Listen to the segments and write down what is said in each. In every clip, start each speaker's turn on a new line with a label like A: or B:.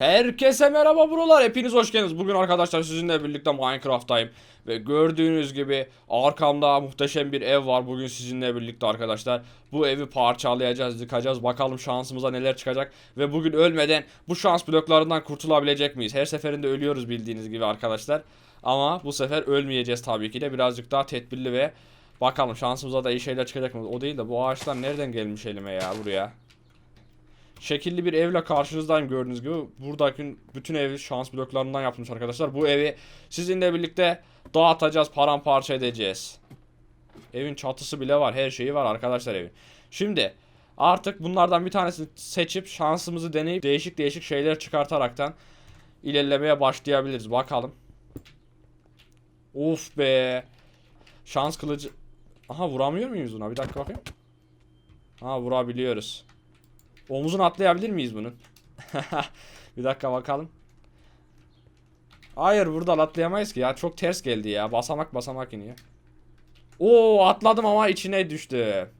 A: Herkese merhaba buralar. Hepiniz hoş geldiniz. Bugün arkadaşlar sizinle birlikte Minecraft'tayım. Ve gördüğünüz gibi arkamda muhteşem bir ev var. Bugün sizinle birlikte arkadaşlar. Bu evi parçalayacağız, yıkacağız. Bakalım şansımıza neler çıkacak. Ve bugün ölmeden bu şans bloklarından kurtulabilecek miyiz? Her seferinde ölüyoruz bildiğiniz gibi arkadaşlar. Ama bu sefer ölmeyeceğiz tabii ki de. Birazcık daha tedbirli ve bakalım şansımıza da iyi şeyler çıkacak mı? O değil de bu ağaçlar nereden gelmiş elime ya buraya? Şekilli bir evle karşınızdayım gördüğünüz gibi. Buradaki bütün evi şans bloklarından yapılmış arkadaşlar. Bu evi sizinle birlikte dağıtacağız, paramparça edeceğiz. Evin çatısı bile var, her şeyi var arkadaşlar evin. Şimdi artık bunlardan bir tanesini seçip şansımızı deneyip değişik değişik şeyler çıkartaraktan ilerlemeye başlayabiliriz. Bakalım. Of be. Şans kılıcı. Aha vuramıyor muyuz buna? Bir dakika bakayım. Ha vurabiliyoruz. Omuzunu atlayabilir miyiz bunun? bir dakika bakalım. Hayır buradan atlayamayız ki ya. Çok ters geldi ya. Basamak basamak iniyor. Oo atladım ama içine düştü.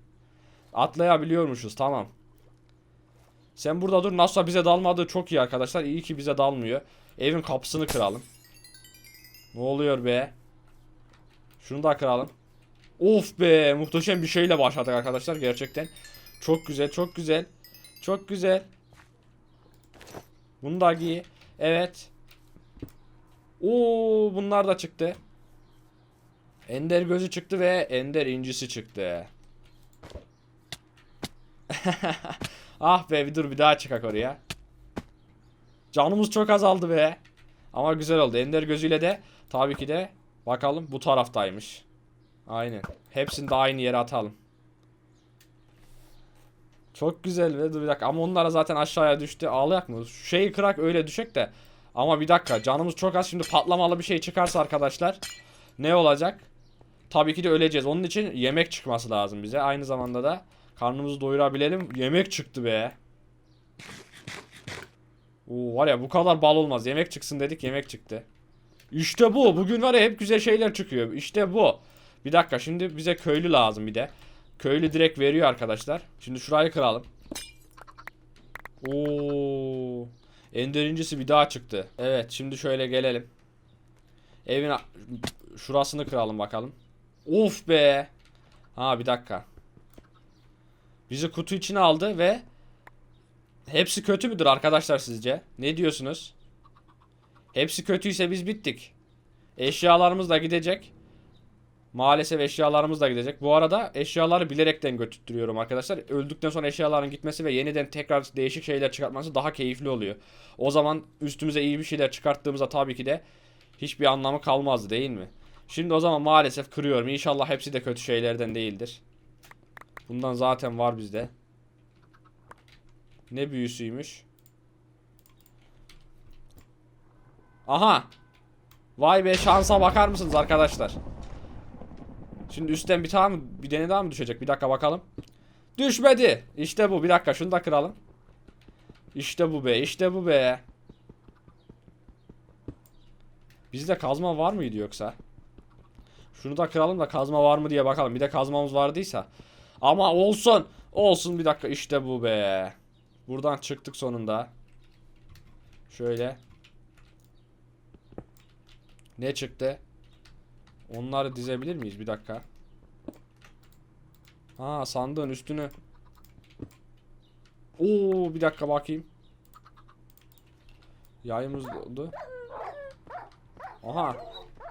A: Atlayabiliyormuşuz tamam. Sen burada dur. Nasılsa bize dalmadığı çok iyi arkadaşlar. İyi ki bize dalmıyor. Evin kapısını kıralım. Ne oluyor be? Şunu da kıralım. Of be muhteşem bir şeyle başladık arkadaşlar gerçekten. Çok güzel çok güzel. Çok güzel. Bunu da giy. Evet. Oo bunlar da çıktı. Ender gözü çıktı ve ender incisi çıktı. ah be bir dur bir daha çıkak oraya. Canımız çok azaldı be. Ama güzel oldu. Ender gözüyle de tabii ki de bakalım bu taraftaymış. Aynen. Hepsini de aynı yere atalım. Çok güzel ve dur bir dakika ama onlara zaten aşağıya düştü. Ağlayak mı? Şeyi kırak öyle düşecek de. Ama bir dakika canımız çok az şimdi patlamalı bir şey çıkarsa arkadaşlar. Ne olacak? Tabii ki de öleceğiz. Onun için yemek çıkması lazım bize. Aynı zamanda da karnımızı doyurabilelim. Yemek çıktı be. Oo, var ya bu kadar bal olmaz. Yemek çıksın dedik yemek çıktı. İşte bu. Bugün var ya hep güzel şeyler çıkıyor. İşte bu. Bir dakika şimdi bize köylü lazım bir de. Köylü direkt veriyor arkadaşlar. Şimdi şurayı kıralım. Oo. Ender incisi bir daha çıktı. Evet şimdi şöyle gelelim. Evin şurasını kıralım bakalım. Of be. Ha bir dakika. Bizi kutu içine aldı ve hepsi kötü müdür arkadaşlar sizce? Ne diyorsunuz? Hepsi kötüyse biz bittik. Eşyalarımız da gidecek. Maalesef eşyalarımız da gidecek. Bu arada eşyaları bilerekten götürtüyorum arkadaşlar. Öldükten sonra eşyaların gitmesi ve yeniden tekrar değişik şeyler çıkartması daha keyifli oluyor. O zaman üstümüze iyi bir şeyler çıkarttığımızda tabii ki de hiçbir anlamı kalmazdı değil mi? Şimdi o zaman maalesef kırıyorum. İnşallah hepsi de kötü şeylerden değildir. Bundan zaten var bizde. Ne büyüsüymüş? Aha. Vay be şansa bakar mısınız arkadaşlar? Şimdi üstten bir tane mi, bir tane daha mı düşecek? Bir dakika bakalım. Düşmedi. İşte bu. Bir dakika şunu da kıralım. İşte bu be. İşte bu be. Bizde kazma var mıydı yoksa? Şunu da kıralım da kazma var mı diye bakalım. Bir de kazmamız vardıysa. Ama olsun. Olsun bir dakika. İşte bu be. Buradan çıktık sonunda. Şöyle. Ne çıktı? Onları dizebilir miyiz? Bir dakika. Ha sandığın üstünü. Oo bir dakika bakayım. Yayımız oldu. Aha.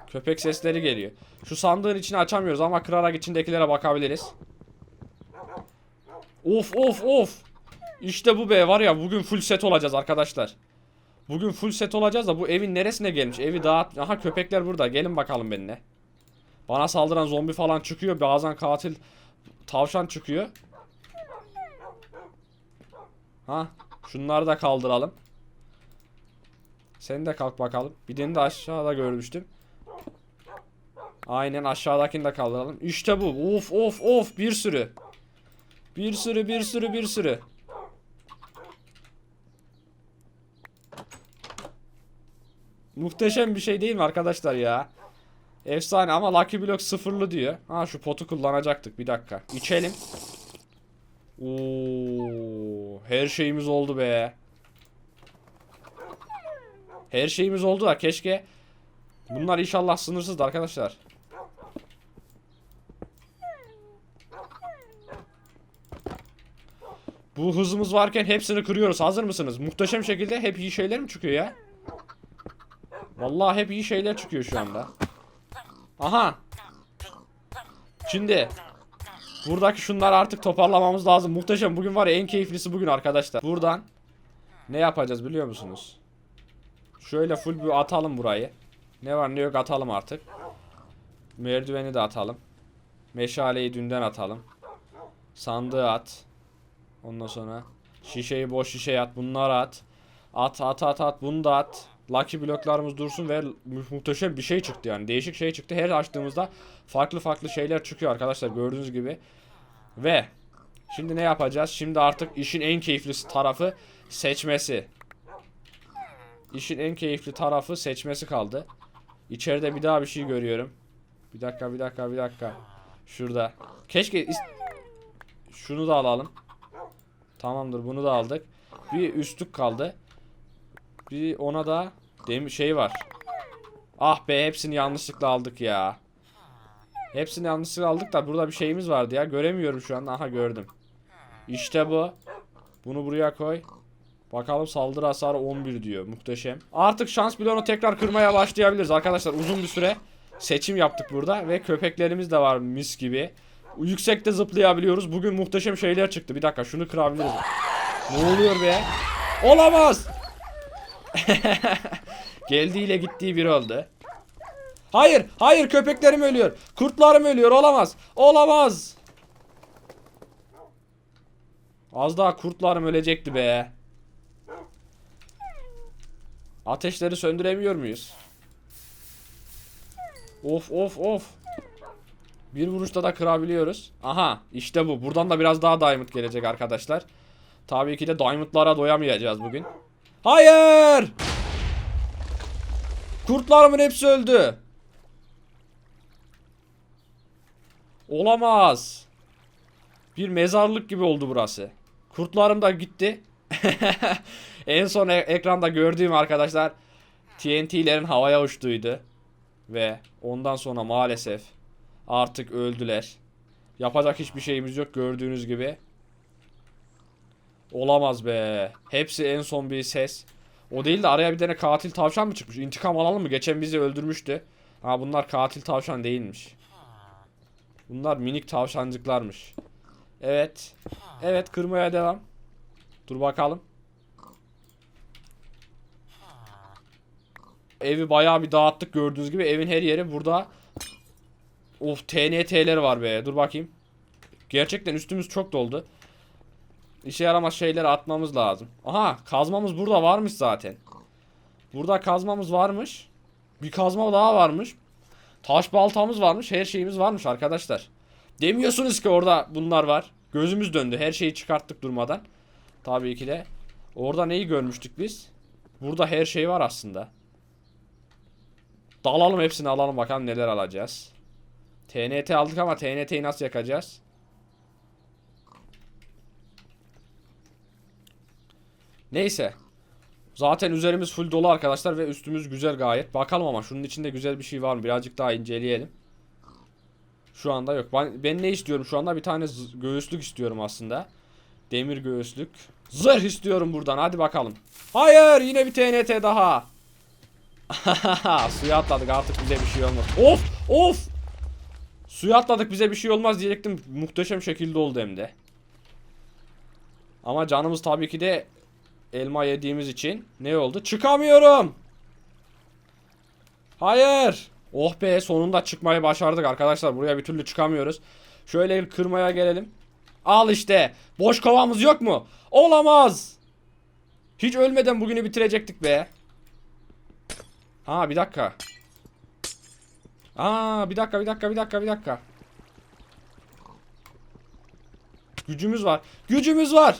A: Köpek sesleri geliyor. Şu sandığın içini açamıyoruz ama kırarak içindekilere bakabiliriz. Of of of. İşte bu be var ya bugün full set olacağız arkadaşlar. Bugün full set olacağız da bu evin neresine gelmiş? Evi dağıt... Aha köpekler burada. Gelin bakalım benimle. Bana saldıran zombi falan çıkıyor. Bazen katil tavşan çıkıyor. Ha, şunları da kaldıralım. Sen de kalk bakalım. Bir tane de aşağıda görmüştüm. Aynen aşağıdakini de kaldıralım. İşte bu. Of of of bir sürü. Bir sürü bir sürü bir sürü. Muhteşem bir şey değil mi arkadaşlar ya? Efsane ama Lucky Block sıfırlı diyor. Ha şu potu kullanacaktık bir dakika. İçelim. Oo, her şeyimiz oldu be. Her şeyimiz oldu da keşke bunlar inşallah sınırsızdı arkadaşlar. Bu hızımız varken hepsini kırıyoruz. Hazır mısınız? Muhteşem şekilde hep iyi şeyler mi çıkıyor ya? Vallahi hep iyi şeyler çıkıyor şu anda. Aha. Şimdi buradaki şunları artık toparlamamız lazım. Muhteşem. Bugün var ya en keyiflisi bugün arkadaşlar. Buradan ne yapacağız biliyor musunuz? Şöyle full bir atalım burayı. Ne var ne yok atalım artık. Merdiveni de atalım. Meşaleyi dünden atalım. Sandığı at. Ondan sonra şişeyi boş şişeye at. Bunları at. At at at at. Bunu da at. Lucky bloklarımız dursun ve mu- muhteşem bir şey çıktı yani. Değişik şey çıktı. Her açtığımızda farklı farklı şeyler çıkıyor arkadaşlar gördüğünüz gibi. Ve şimdi ne yapacağız? Şimdi artık işin en keyifli tarafı seçmesi. İşin en keyifli tarafı seçmesi kaldı. İçeride bir daha bir şey görüyorum. Bir dakika bir dakika bir dakika. Şurada. Keşke şunu da alalım. Tamamdır bunu da aldık. Bir üstlük kaldı. Bir ona da dem şey var. Ah be hepsini yanlışlıkla aldık ya. Hepsini yanlışlıkla aldık da burada bir şeyimiz vardı ya. Göremiyorum şu an. Aha gördüm. İşte bu. Bunu buraya koy. Bakalım saldırı hasarı 11 diyor. Muhteşem. Artık şans bloğunu tekrar kırmaya başlayabiliriz arkadaşlar. Uzun bir süre seçim yaptık burada ve köpeklerimiz de var mis gibi. Yüksekte zıplayabiliyoruz. Bugün muhteşem şeyler çıktı. Bir dakika şunu kırabiliriz. Ne oluyor be? Olamaz. Geldiğiyle gittiği bir oldu. Hayır, hayır köpeklerim ölüyor. Kurtlarım ölüyor. Olamaz. Olamaz. Az daha kurtlarım ölecekti be. Ateşleri söndüremiyor muyuz? Of of of. Bir vuruşta da kırabiliyoruz. Aha işte bu. Buradan da biraz daha diamond gelecek arkadaşlar. Tabii ki de diamondlara doyamayacağız bugün. Hayır! Kurtlarımın hepsi öldü. Olamaz. Bir mezarlık gibi oldu burası. Kurtlarım da gitti. en son e- ekranda gördüğüm arkadaşlar TNT'lerin havaya uçtuğuydu. Ve ondan sonra maalesef artık öldüler. Yapacak hiçbir şeyimiz yok gördüğünüz gibi. Olamaz be. Hepsi en son bir ses. O değil de araya bir tane katil tavşan mı çıkmış? İntikam alalım mı? Geçen bizi öldürmüştü. Ha bunlar katil tavşan değilmiş. Bunlar minik tavşancıklarmış. Evet. Evet kırmaya devam. Dur bakalım. Evi bayağı bir dağıttık gördüğünüz gibi. Evin her yeri burada. Of TNT'ler var be. Dur bakayım. Gerçekten üstümüz çok doldu. İşe yaramaz şeyleri atmamız lazım. Aha kazmamız burada varmış zaten. Burada kazmamız varmış. Bir kazma daha varmış. Taş baltamız varmış. Her şeyimiz varmış arkadaşlar. Demiyorsunuz ki orada bunlar var. Gözümüz döndü. Her şeyi çıkarttık durmadan. Tabii ki de. Orada neyi görmüştük biz? Burada her şey var aslında. Dalalım hepsini alalım bakalım neler alacağız. TNT aldık ama TNT'yi nasıl yakacağız? Neyse. Zaten üzerimiz full dolu arkadaşlar ve üstümüz güzel gayet. Bakalım ama şunun içinde güzel bir şey var mı? Birazcık daha inceleyelim. Şu anda yok. Ben, ben ne istiyorum şu anda? Bir tane göğüslük istiyorum aslında. Demir göğüslük. Zırh istiyorum buradan. Hadi bakalım. Hayır yine bir TNT daha. Suya atladık artık bize bir şey olmaz. Of of. Suya atladık bize bir şey olmaz diyecektim. Muhteşem şekilde oldu hem de. Ama canımız tabii ki de elma yediğimiz için ne oldu? Çıkamıyorum. Hayır. Oh be sonunda çıkmayı başardık arkadaşlar. Buraya bir türlü çıkamıyoruz. Şöyle kırmaya gelelim. Al işte. Boş kovamız yok mu? Olamaz. Hiç ölmeden bugünü bitirecektik be. Ha bir dakika. Aa bir dakika bir dakika bir dakika bir dakika. Gücümüz var. Gücümüz var.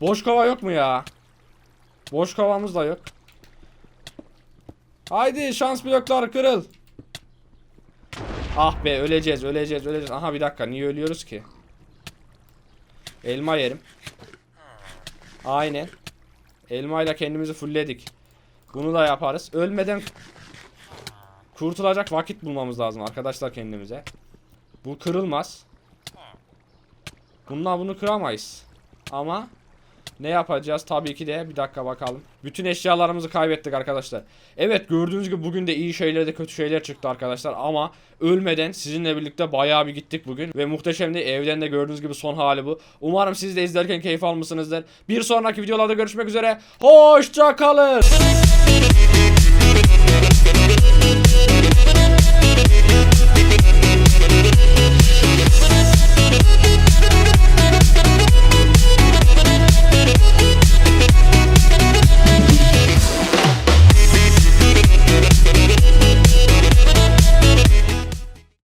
A: Boş kova yok mu ya? Boş kovamız da yok. Haydi şans bloklar kırıl. Ah be öleceğiz öleceğiz öleceğiz. Aha bir dakika niye ölüyoruz ki? Elma yerim. Aynen. Elmayla kendimizi fullledik. Bunu da yaparız. Ölmeden kurtulacak vakit bulmamız lazım arkadaşlar kendimize. Bu kırılmaz. Bununla bunu kıramayız. Ama ne yapacağız? Tabii ki de bir dakika bakalım. Bütün eşyalarımızı kaybettik arkadaşlar. Evet gördüğünüz gibi bugün de iyi şeyler de kötü şeyler çıktı arkadaşlar. Ama ölmeden sizinle birlikte bayağı bir gittik bugün. Ve muhteşem de evden de gördüğünüz gibi son hali bu. Umarım siz de izlerken keyif almışsınızdır. Bir sonraki videolarda görüşmek üzere. Hoşça kalın.